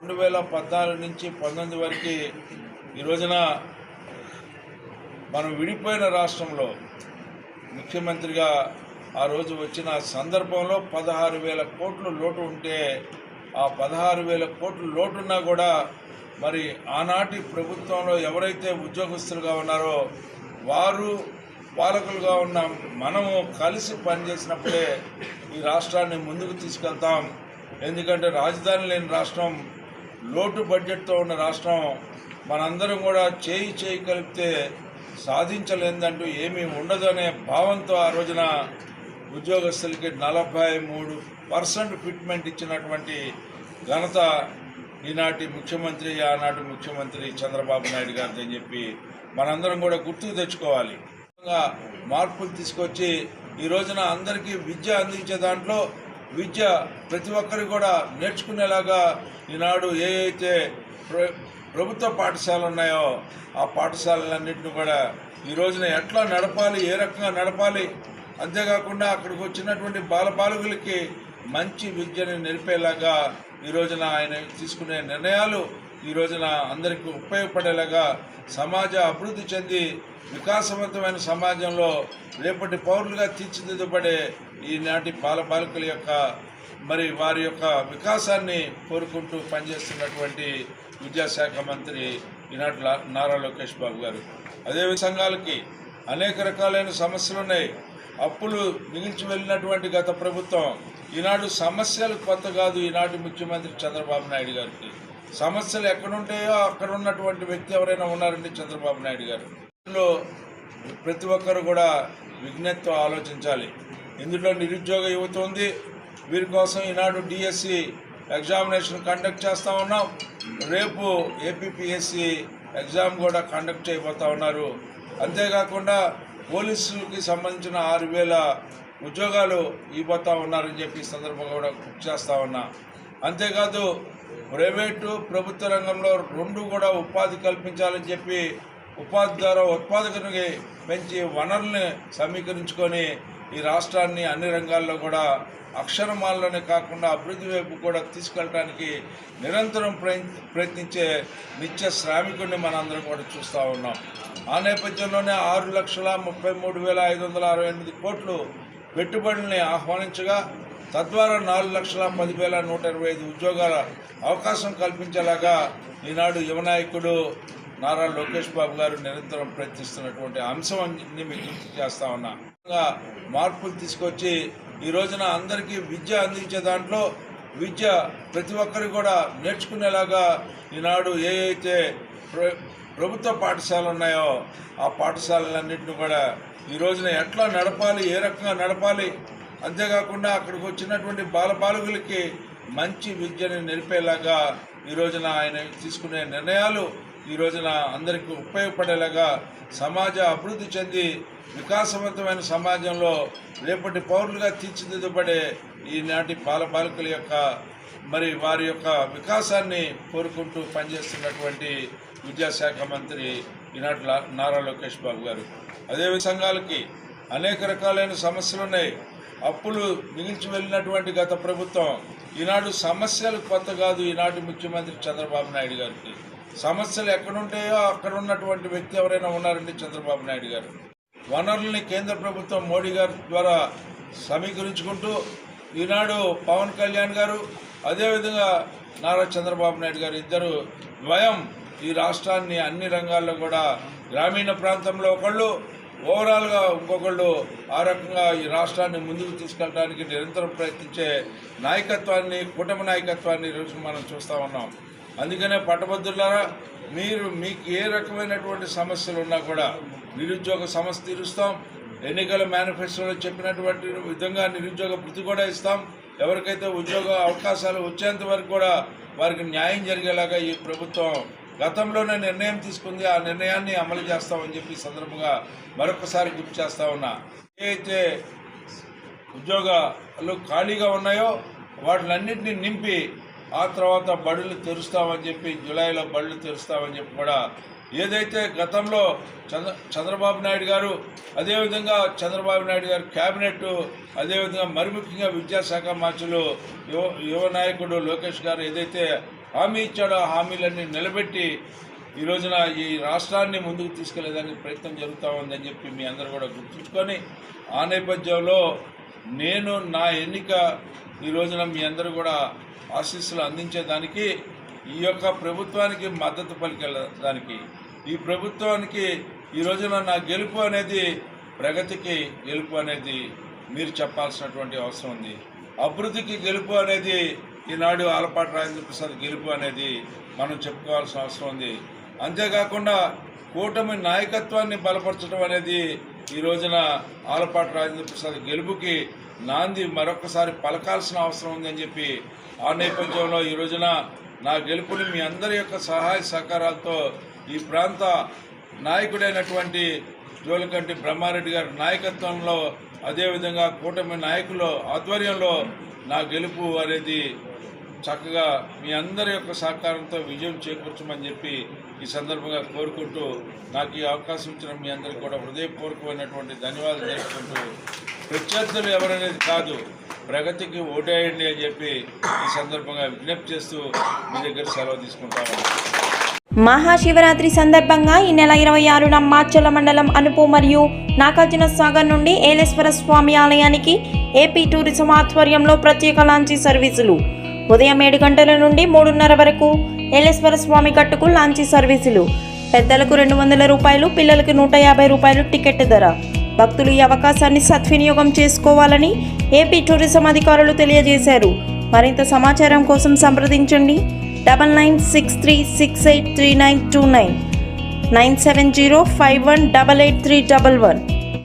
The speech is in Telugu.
రెండు వేల పద్నాలుగు నుంచి పంతొమ్మిది వరకు ఈ రోజున మనం విడిపోయిన రాష్ట్రంలో ముఖ్యమంత్రిగా ఆ రోజు వచ్చిన సందర్భంలో పదహారు వేల కోట్లు లోటు ఉంటే ఆ పదహారు వేల కోట్లు లోటున్నా కూడా మరి ఆనాటి ప్రభుత్వంలో ఎవరైతే ఉద్యోగస్తులుగా ఉన్నారో వారు పాలకులుగా ఉన్న మనము కలిసి పనిచేసినప్పుడే ఈ రాష్ట్రాన్ని ముందుకు తీసుకెళ్తాం. ఎందుకంటే రాజధాని లేని రాష్ట్రం లోటు బడ్జెట్తో ఉన్న రాష్ట్రం మనందరం కూడా చేయి చేయి కలిపితే సాధించలేదంటూ ఏమీ ఉండదు అనే భావంతో ఆ రోజున ఉద్యోగస్తులకి నలభై మూడు పర్సెంట్ ఫిట్మెంట్ ఇచ్చినటువంటి ఘనత ఈనాటి ముఖ్యమంత్రి ఆనాటి ముఖ్యమంత్రి చంద్రబాబు నాయుడు గారిది అని చెప్పి మనందరం కూడా గుర్తుకు తెచ్చుకోవాలి. మార్పులు తీసుకొచ్చి ఈ రోజున అందరికీ విద్య అందించే దాంట్లో విద్య ప్రతి ఒక్కరు కూడా నేర్చుకునేలాగా ఈనాడు ఏ అయితే ప్ర- ప్రభుత్వ పాఠశాలలు ఉన్నాయో ఆ పాఠశాలలన్నింటినీ కూడా ఈ రోజున ఎట్లా నడపాలి ఏ రకంగా నడపాలి? అంతేకాకుండా అక్కడికి వచ్చినటువంటి బాలబాలికలకి మంచి విద్యను నిలిపేలాగా ఈ రోజున ఆయన తీసుకునే నిర్ణయాలు ఈ రోజున అందరికీ ఉపయోగపడేలాగా సమాజ అభివృద్ధి చెంది వికాసవంతమైన సమాజంలో రేపటి పౌరులుగా తీర్చిదిద్దబడే ఈనాటి బాలబాలికల యొక్క మరి వారి యొక్క వికాసాన్ని కోరుకుంటూ పనిచేస్తున్నటువంటి విద్యాశాఖ మంత్రి ఈనాటి నారా లోకేష్ బాబు గారు. అదే సంఘాలకి అనేక రకాలైన సమస్యలు ఉన్నాయి. అప్పులు మిగిల్చి వెళ్ళినటువంటి గత ప్రభుత్వం ఈనాడు సమస్యలు కొత్త కాదు ఈనాటి ముఖ్యమంత్రి చంద్రబాబు నాయుడు గారికి. సమస్యలు ఎక్కడుంటాయో అక్కడ ఉన్నటువంటి వ్యక్తి ఎవరైనా ఉన్నారండి చంద్రబాబు నాయుడు గారు? ఇందులో ప్రతి ఒక్కరు కూడా విజ్ఞతతో ఆలోచించాలి. ఇందులో నిరుద్యోగ యువత ఉంది. వీరి కోసం ఈనాడు డిఎస్సి ఎగ్జామినేషన్ కండక్ట్ చేస్తూ ఉన్నాం. రేపు ఏపీపీఎస్సి ఎగ్జామ్ కూడా కండక్ట్ చేయబోతా ఉన్నారు. అంతేకాకుండా పోలీసులకి సంబంధించిన ఆరు వేల ఉద్యోగాలు ఇవ్వబోతా ఉన్నారని చెప్పి సందర్భంగా కూడా గుర్తు చేస్తా ఉన్నా. అంతేకాదు ప్రైవేటు ప్రభుత్వ రంగంలో రెండు కూడా ఉపాధి కల్పించాలని చెప్పి ఉపాధి ద్వారా ఉత్పాదకతని పెంచి వనరుల్ని సమీకరించుకొని ఈ రాష్ట్రాన్ని అన్ని రంగాల్లో కూడా అక్షరమాలలోనే కాకుండా అభివృద్ధి వైపు కూడా తీసుకెళ్ళడానికి నిరంతరం ప్రయత్- ప్రయత్నించే నిత్య శ్రామికుడిని మనందరం కూడా చూస్తూ ఉన్నాం. ఆ నేపథ్యంలోనే ఆరు లక్షల ముప్పై మూడు వేల ఐదు వందల అరవై ఎనిమిది కోట్లు పెట్టుబడుల్ని ఆహ్వానించగా తద్వారా నాలుగు లక్షల పదివేల నూట ఇరవై ఐదు ఉద్యోగాల అవకాశం కల్పించేలాగా ఈనాడు యువనాయకుడు నారా లోకేష్ బాబు గారు నిరంతరం ప్రయత్నిస్తున్నటువంటి అంశం అన్ని మీకు గుర్తు చేస్తా ఉన్నా. మార్పులు తీసుకొచ్చి ఈ రోజున అందరికీ విద్య అందించే దాంట్లో విద్య ప్రతి ఒక్కరు కూడా నేర్చుకునేలాగా ఈనాడు ఏ అయితే ప్ర- ప్రభుత్వ పాఠశాలలు ఉన్నాయో ఆ పాఠశాలలన్నింటినీ కూడా ఈ రోజున ఎట్లా నడపాలి ఏ రకంగా నడపాలి అంతేకాకుండా అక్కడికి వచ్చినటువంటి బాలబాలికలకి మంచి విద్యను నిలిపేలాగా ఈ రోజున ఆయన తీసుకునే నిర్ణయాలు ఈ రోజున అందరికీ ఉపయోగపడేలాగా సమాజ అభివృద్ధి చెంది వికాసవంతమైన సమాజంలో రేపటి పౌరులుగా తీర్చిదిద్దబడే ఈనాటి బాలబాలికల యొక్క మరి వారి యొక్క వికాసాన్ని కోరుకుంటూ పనిచేస్తున్నటువంటి విద్యాశాఖ మంత్రి ఈనాటి నారా లోకేష్ బాబు గారు. అదే సంఘాలకి అనేక రకాలైన సమస్యలు ఉన్నాయి. అప్పులు మిగిల్చి వెళ్ళినటువంటి గత ప్రభుత్వం ఈనాడు సమస్యలు కొత్త కాదు. ఈనాటి ముఖ్యమంత్రి చంద్రబాబు నాయుడు గారికి సమస్యలు ఎక్కడుంటాయో అక్కడ ఉన్నటువంటి వ్యక్తి ఎవరైనా ఉన్నారండి చంద్రబాబు నాయుడు గారు? వనరుల్ని కేంద్ర ప్రభుత్వం మోడీ గారి ద్వారా సమీకరించుకుంటూ ఈనాడు పవన్ కళ్యాణ్ గారు అదేవిధంగా నారా చంద్రబాబు నాయుడు గారు ఇద్దరు ద్వయం ఈ రాష్ట్రాన్ని అన్ని రంగాల్లో కూడా గ్రామీణ ప్రాంతంలో ఒకళ్ళు ఓవరాల్గా ఇంకొకళ్ళు ఆ రకంగా ఈ రాష్ట్రాన్ని ముందుకు తీసుకెళ్ళడానికి నిరంతరం ప్రయత్నించే నాయకత్వాన్ని కుటుంబ నాయకత్వాన్ని ఈరోజు మనం చూస్తూ ఉన్నాం. అందుకనే పట్టభద్రులారా మీరు మీకు ఏ రకమైనటువంటి సమస్యలు ఉన్నా కూడా నిరుద్యోగ సమస్య తీరుస్తాం. ఎన్నికల మేనిఫెస్టోలో చెప్పినటువంటి విధంగా నిరుద్యోగ వృత్తి కూడా ఇస్తాం. ఎవరికైతే ఉద్యోగ అవకాశాలు వచ్చేంత వరకు కూడా వారికి న్యాయం జరిగేలాగా ఈ ప్రభుత్వం గతంలోనే నిర్ణయం తీసుకుంది. ఆ నిర్ణయాన్ని అమలు చేస్తామని చెప్పి సందర్భంగా మరొకసారి గుర్తు చేస్తా ఉన్నా. ఏదైతే ఉద్యోగాలు ఖాళీగా ఉన్నాయో వాటిలన్నింటినీ నింపి ఆ తర్వాత బడులు తెరుస్తామని చెప్పి జూలైలో బడులు తెరుస్తామని చెప్పి కూడా ఏదైతే గతంలో చంద్ర చంద్రబాబు నాయుడు గారు అదేవిధంగా చంద్రబాబు నాయుడు గారు క్యాబినెట్ అదేవిధంగా మరి ముఖ్యంగా విద్యాశాఖ మంత్రులు యువ యువ నాయకుడు లోకేష్ గారు ఏదైతే హామీ ఇచ్చాడో ఆ హామీలన్నీ నిలబెట్టి ఈ రోజున ఈ రాష్ట్రాన్ని ముందుకు తీసుకెళ్ళేదానికి ప్రయత్నం జరుగుతూ ఉందని చెప్పి మీ అందరూ కూడా గుర్తుంచుకొని ఆ నేపథ్యంలో నేను నా ఎన్నిక ఈ రోజున మీ అందరూ కూడా ఆశీస్సులు అందించేదానికి ఈ యొక్క ప్రభుత్వానికి మద్దతు పలికేదానికి ఈ ప్రభుత్వానికి ఈ రోజున నా గెలుపు అనేది ప్రగతికి గెలుపు అనేది మీరు చెప్పాల్సినటువంటి అవసరం ఉంది. అభివృద్ధికి గెలుపు అనేది ఈనాడు ఆలపాటి రాజేంద్ర ప్రసాద్ గెలుపు అనేది మనం చెప్పుకోవాల్సిన అవసరం ఉంది. అంతేకాకుండా కూటమి నాయకత్వాన్ని బలపరచడం అనేది ఈ రోజున ఆలపాటి రాజేంద్ర ప్రసాద్ గెలుపుకి నాంది మరొకసారి పలకాల్సిన అవసరం ఉందని చెప్పి ఆ నేపథ్యంలో ఈ రోజున నా గెలుపుని మీ అందరి యొక్క సహాయ సహకారాలతో ఈ ప్రాంత నాయకుడైనటువంటి జోలికంటి బ్రహ్మారెడ్డి గారి నాయకత్వంలో అదేవిధంగా కూటమి నాయకుల ఆధ్వర్యంలో నా గెలుపు అనేది చక్కగా మీ అందరి యొక్క సహకారంతో విజయం చేకూర్చమని చెప్పి ఈ సందర్భంగా కోరుకుంటూ నాకు ఈ అవకాశం ఇచ్చిన మీ అందరికీ కూడా హృదయపూర్వకమైనటువంటి ధన్యవాదాలు తెలుసుకుంటూ ప్రత్యర్థులు ఎవరనేది కాదు ప్రగతికి ఓటేయండి అని చెప్పి ఈ సందర్భంగా విజ్ఞప్తి చేస్తూ మీ దగ్గర సెలవు తీసుకుంటాము మహాశివరాత్రి సందర్భంగా ఈ నెల ఇరవై ఆరున మాచల మండలం అనుపు మరియు నాగార్జున సాగర్ నుండి ఏలేశ్వర స్వామి ఆలయానికి ఏపీ టూరిజం ఆధ్వర్యంలో ప్రత్యేక లాంచీ సర్వీసులు. ఉదయం ఏడు గంటల నుండి మూడున్నర వరకు ఏలేశ్వర స్వామి గట్టుకు లాంచీ సర్వీసులు. పెద్దలకు రెండు వందల రూపాయలు పిల్లలకు నూట యాభై రూపాయలు టికెట్ ధర. భక్తులు ఈ అవకాశాన్ని సద్వినియోగం చేసుకోవాలని ఏపీ టూరిజం అధికారులు తెలియజేశారు. మరింత సమాచారం కోసం సంప్రదించండి. Double nine six three six eight three nine two nine. Nine seven zero five one double eight three double one.